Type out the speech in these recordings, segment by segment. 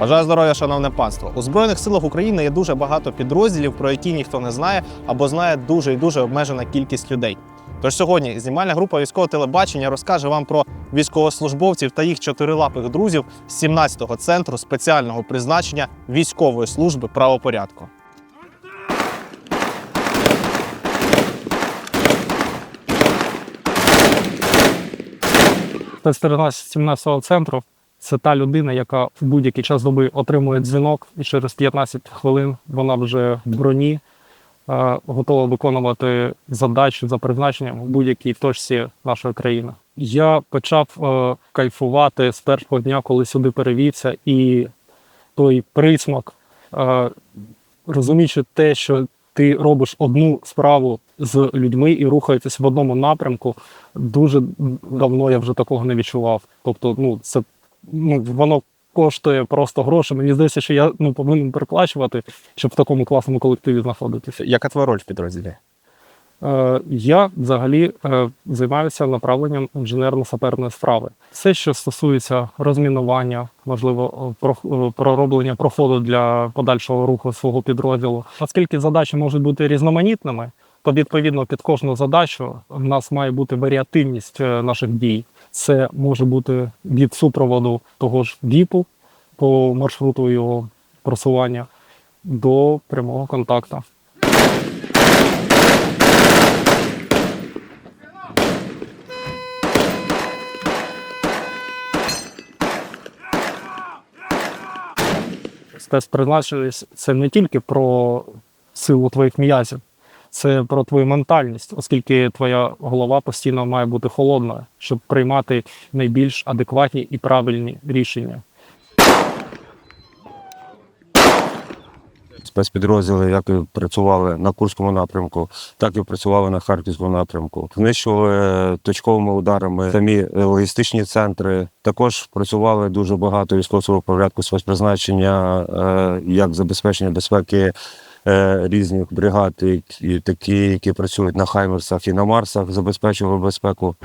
Бажаю здоров'я, шановне панство. У Збройних силах України є дуже багато підрозділів, про які ніхто не знає або знає дуже і дуже обмежена кількість людей. Тож сьогодні знімальна група військового телебачення розкаже вам про військовослужбовців та їх чотирилапих друзів з 17-го центру спеціального призначення військової служби правопорядку. Спецпередача 17-го центру це та людина, яка в будь-який час доби отримує дзвінок, і через 15 хвилин вона вже в броні, е, готова виконувати задачу за призначенням в будь-якій точці нашої країни. Я почав е, кайфувати з першого дня, коли сюди перевівся, і той присмак, е, розуміючи те, що ти робиш одну справу з людьми і рухаєтесь в одному напрямку, дуже давно я вже такого не відчував. Тобто, ну це ну воно коштує просто гроші. Мені здається, що я ну повинен переплачувати, щоб в такому класному колективі знаходитися. Яка твоя роль в підрозділі? Е, я взагалі е, займаюся направленням інженерно-саперної справи. Все, що стосується розмінування, можливо, про- е, пророблення проходу для подальшого руху свого підрозділу. Оскільки задачі можуть бути різноманітними, то відповідно під кожну задачу в нас має бути варіативність е, наших дій. Це може бути від супроводу того ж ВІПу по маршруту його просування до прямого контакту. спецпризначеність це не тільки про силу твоїх м'язів, це про твою ментальність, оскільки твоя голова постійно має бути холодною, щоб приймати найбільш адекватні і правильні рішення. спецпідрозділи, як і працювали на Курському напрямку, так і працювали на Харківському напрямку. Знищували точковими ударами самі логістичні центри. Також працювали дуже багато військового порядку спецпризначення, е, як забезпечення безпеки. Е, Різних бригад, і- такі, які працюють на Хаймерсах і на Марсах, забезпечували безпеку.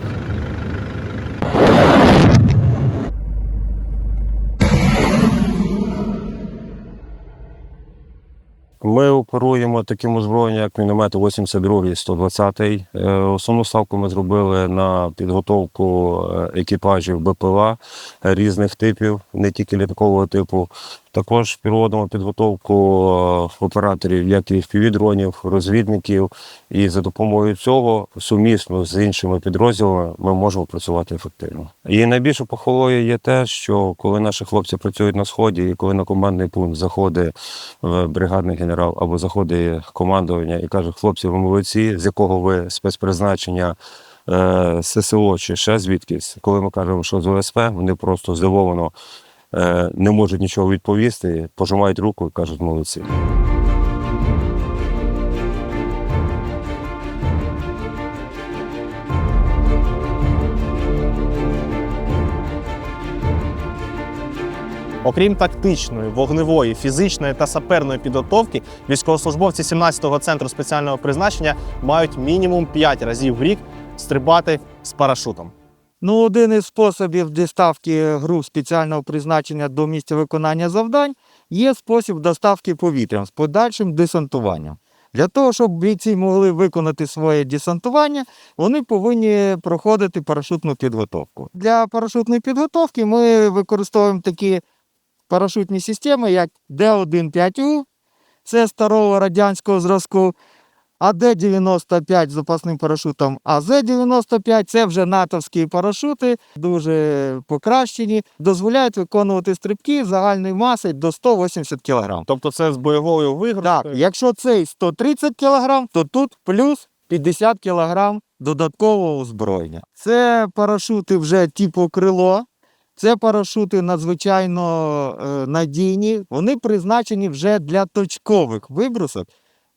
Ми оперуємо таким озброєнням, як міномети 82 і 120. Е, Основну ставку ми зробили на підготовку е, екіпажів БПЛА різних типів, не тільки літакового типу. Також проводимо підготовку е, операторів, як і впівдронів, розвідників. І за допомогою цього сумісно з іншими підрозділами ми можемо працювати ефективно. І найбільше похвалою є те, що коли наші хлопці працюють на сході, і коли на командний пункт заходить е, бригадний генерал або заходить командування і каже, хлопці, ви молодці, з якого ви спецпризначення. е, ССО чи ще звідкись, коли ми кажемо, що з ОСП, вони просто здивовано не можуть нічого відповісти, пожимають руку і кажуть молодці. Окрім тактичної, вогневої, фізичної та саперної підготовки, військовослужбовці 17-го центру спеціального призначення мають мінімум 5 разів в рік стрибати з парашутом. Ну, один із способів доставки груп спеціального призначення до місця виконання завдань є спосіб доставки повітрям з подальшим десантуванням. Для того, щоб бійці могли виконати своє десантування, вони повинні проходити парашутну підготовку. Для парашутної підготовки ми використовуємо такі парашутні системи, як Д-1-5У, це старого радянського зразку, АД-95 з запасним парашутом, а З-95 це вже натовські парашути, дуже покращені, дозволяють виконувати стрибки загальної маси до 180 кг. Тобто це з бойовою Так, якщо цей 130 кг, то тут плюс 50 кг додаткового озброєння. Це парашути вже типу крило. Це парашути надзвичайно е, надійні. Вони призначені вже для точкових вибросок,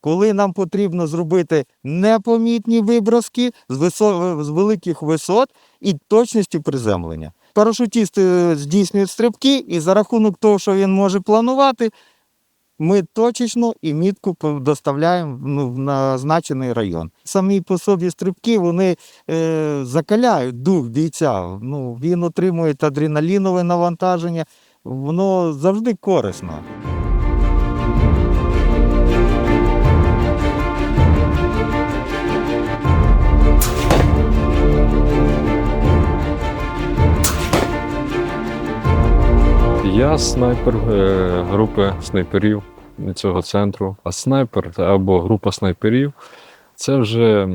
коли нам потрібно зробити непомітні виброски з, висо... з великих висот і точності приземлення. Парашутісти здійснюють стрибки, і за рахунок того, що він може планувати, ми точечно і мітко по- доставляємо ну, в назначений район. Самі по собі стрибки вони е, закаляють дух бійця. Ну, він отримує адреналінове навантаження, воно завжди корисно. Я снайпер е, групи снайперів цього центру. А снайпер або група снайперів це вже,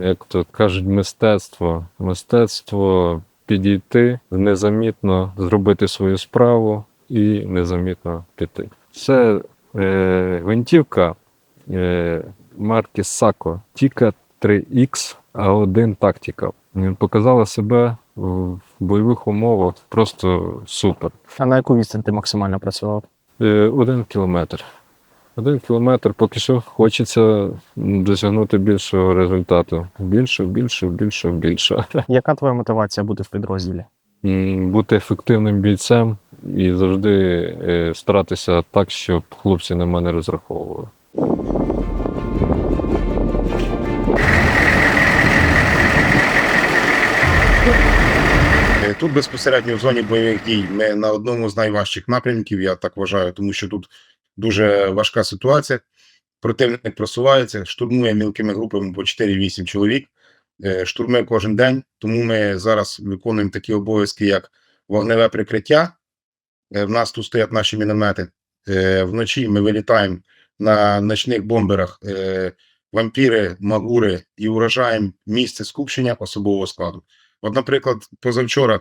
як то кажуть, мистецтво. Мистецтво підійти незамітно, зробити свою справу і незамітно піти. Це е, гвинтівка е, марки Sako Tika 3X А1 тактика. Показала себе в бойових умовах просто супер. А на яку відстань ти максимально працював? Е, Один кілометр. Один кілометр, поки що хочеться досягнути більшого результату. Більше, більше, більше, більше. Яка твоя мотивація бути в підрозділі? Бути ефективним бійцем і завжди е, старатися так, щоб хлопці на мене розраховували. Тут безпосередньо в зоні бойових дій ми на одному з найважчих напрямків, я так вважаю, тому що тут дуже важка ситуація. Противник просувається, штурмує мілкими групами по 4-8 чоловік, е, штурмує кожен день. Тому ми зараз виконуємо такі обов'язки, як вогневе прикриття. Е, В нас тут стоять наші міномети. Е, Вночі ми вилітаємо на ночних бомберах вампіри, магури і уражаємо місце скупчення особового складу. От, наприклад, позавчора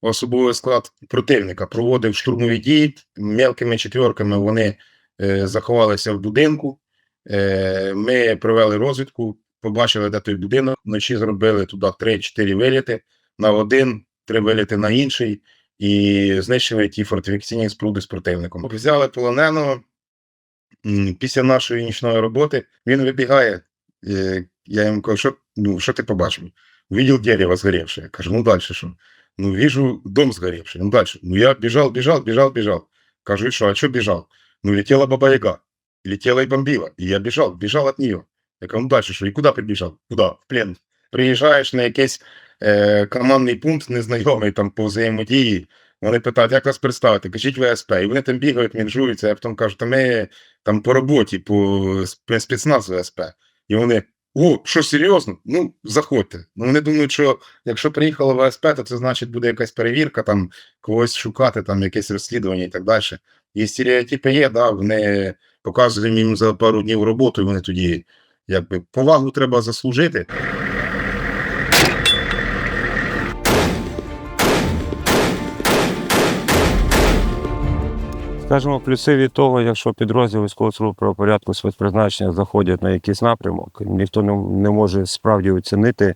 особовий склад противника проводив штурмові дії. Мелкими четверками вони е, заховалися в будинку. Е, ми провели розвідку, побачили, де той будинок. Вночі зробили туди 3-4 виліти на один, три виліти на інший, і знищили ті фортифікаційні споруди з противником. Взяли полоненого. Після нашої нічної роботи він вибігає. Е, Я йому кажу, що, ну, що ти побачив? Увидел дерево сгоревшее. Кажу, ну дальше что? Ну, вижу дом сгоревший. Ну, дальше. Ну, я бежал, бежал, бежал, бежал. Кажу, и что, а что бежал? Ну, летела Баба Яга. Летела и бомбила. И я бежал, бежал от нее. Я кажу, ну, дальше что? И куда прибежал? Куда? В плен. Приїжджаєш на якийсь е, командний пункт незнайомий там по взаємодії. Вони питають, як вас представити? Кажіть ВСП. І вони там бігають, мінжуються. Я потім кажу, та ми там по роботі, по спе- спецназ ВСП. І вони, о, що серйозно? Ну, заходьте. Ну, вони думають, що якщо приїхало ВСП, то це значить буде якась перевірка, там когось шукати, там якесь розслідування і так далі. І стереотипи є, да, вони показують їм за пару днів роботу, і вони тоді якби повагу треба заслужити. Скажімо, плюси від того, якщо підрозділ військового служби правопорядку спецпризначення заходять на якийсь напрямок, ніхто не, може справді оцінити,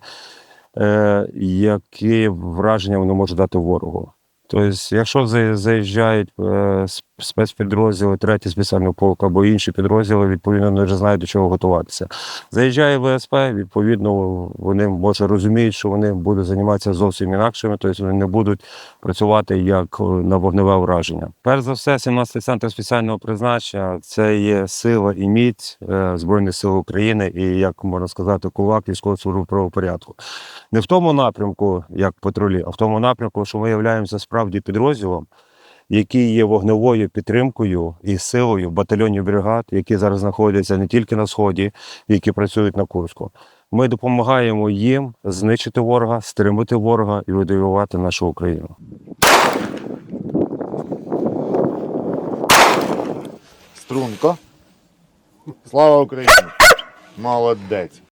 е, які враження вони можуть дати ворогу. Тобто, якщо за- заїжджають е, спецпідрозділи, третій спеціальний полк або інші підрозділи, відповідно, вони вже знають до чого готуватися. Заїжджає ВСП, відповідно, вони може розуміють, що вони будуть займатися зовсім інакшими, тобто вони не будуть працювати як е, на вогневе враження. Перш за все, 17-й центр спеціального призначення це є сила і міць е, Збройних сил України і, як можна сказати, кулак військової служби правопорядку. Не в тому напрямку, як патрулі, а в тому напрямку, що ми являємося справді підрозділом, який є вогневою підтримкою і силою батальйонів бригад, які зараз знаходяться не тільки на сході, які працюють на Курську. Ми допомагаємо їм знищити ворога, стримати ворога і відвоювати нашу Україну. Струнко. Слава Україні! Молодець.